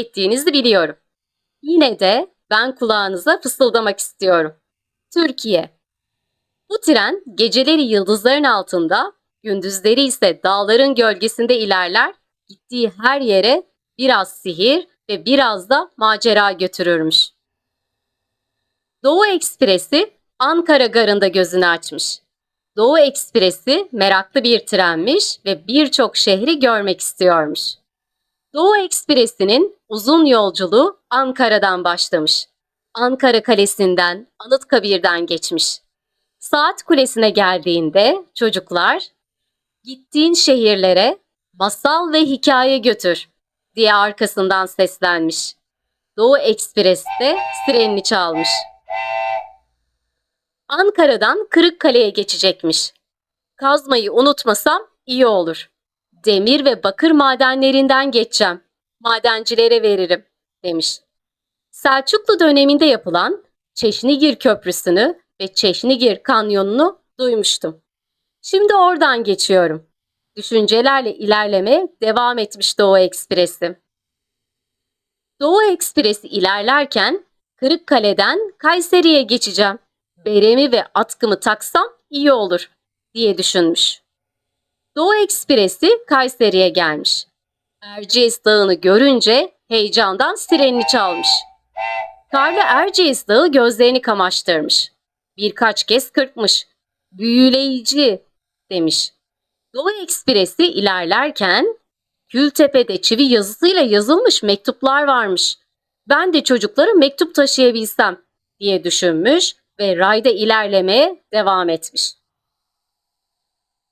ettiğinizi biliyorum. Yine de ben kulağınıza fısıldamak istiyorum. Türkiye. Bu tren geceleri yıldızların altında, gündüzleri ise dağların gölgesinde ilerler, gittiği her yere biraz sihir ve biraz da macera götürürmüş. Doğu Ekspresi Ankara garında gözünü açmış. Doğu Ekspresi meraklı bir trenmiş ve birçok şehri görmek istiyormuş. Doğu Ekspresi'nin uzun yolculuğu Ankara'dan başlamış. Ankara Kalesi'nden, Anıtkabir'den geçmiş. Saat Kulesi'ne geldiğinde çocuklar gittiğin şehirlere masal ve hikaye götür diye arkasından seslenmiş. Doğu Ekspres de sirenini çalmış. Ankara'dan Kırıkkale'ye geçecekmiş. Kazmayı unutmasam iyi olur. Demir ve bakır madenlerinden geçeceğim. Madencilere veririm demiş. Selçuklu döneminde yapılan Çeşnigir Köprüsü'nü ve Çeşnigir Kanyonu'nu duymuştum. Şimdi oradan geçiyorum. Düşüncelerle ilerlemeye devam etmiş Doğu Ekspresi. Doğu Ekspresi ilerlerken Kırıkkale'den Kayseri'ye geçeceğim. Beremi ve atkımı taksam iyi olur diye düşünmüş. Doğu Ekspresi Kayseri'ye gelmiş. Erciyes Dağı'nı görünce heyecandan sirenini çalmış. Karlı Erciyes Dağı gözlerini kamaştırmış. Birkaç kez kırpmış. Büyüleyici demiş. Doğu Ekspresi ilerlerken Gültepe'de çivi yazısıyla yazılmış mektuplar varmış. Ben de çocuklara mektup taşıyabilsem diye düşünmüş ve rayda ilerlemeye devam etmiş.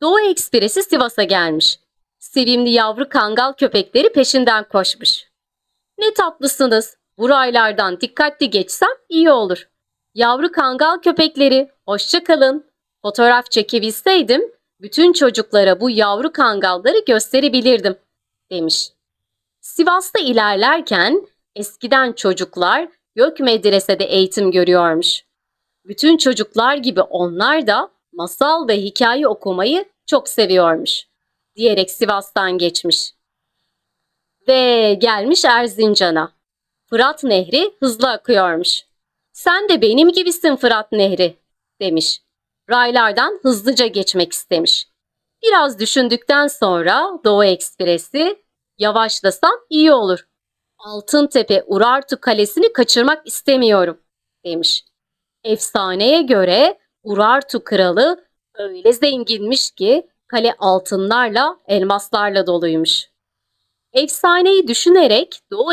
Doğu Ekspresi Sivas'a gelmiş. Sevimli yavru kangal köpekleri peşinden koşmuş. Ne tatlısınız. Bu raylardan dikkatli geçsem iyi olur. Yavru kangal köpekleri, hoşça kalın. Fotoğraf çekebilseydim, bütün çocuklara bu yavru kangalları gösterebilirdim, demiş. Sivas'ta ilerlerken eskiden çocuklar Gök Medrese'de eğitim görüyormuş. Bütün çocuklar gibi onlar da masal ve hikaye okumayı çok seviyormuş diyerek Sivas'tan geçmiş. Ve gelmiş Erzincan'a. Fırat Nehri hızlı akıyormuş. Sen de benim gibisin Fırat Nehri demiş. Raylardan hızlıca geçmek istemiş. Biraz düşündükten sonra Doğu Ekspresi yavaşlasam iyi olur. Altıntepe Urartu Kalesi'ni kaçırmak istemiyorum demiş. Efsaneye göre Urartu kralı öyle zenginmiş ki kale altınlarla, elmaslarla doluymuş. Efsaneyi düşünerek Doğu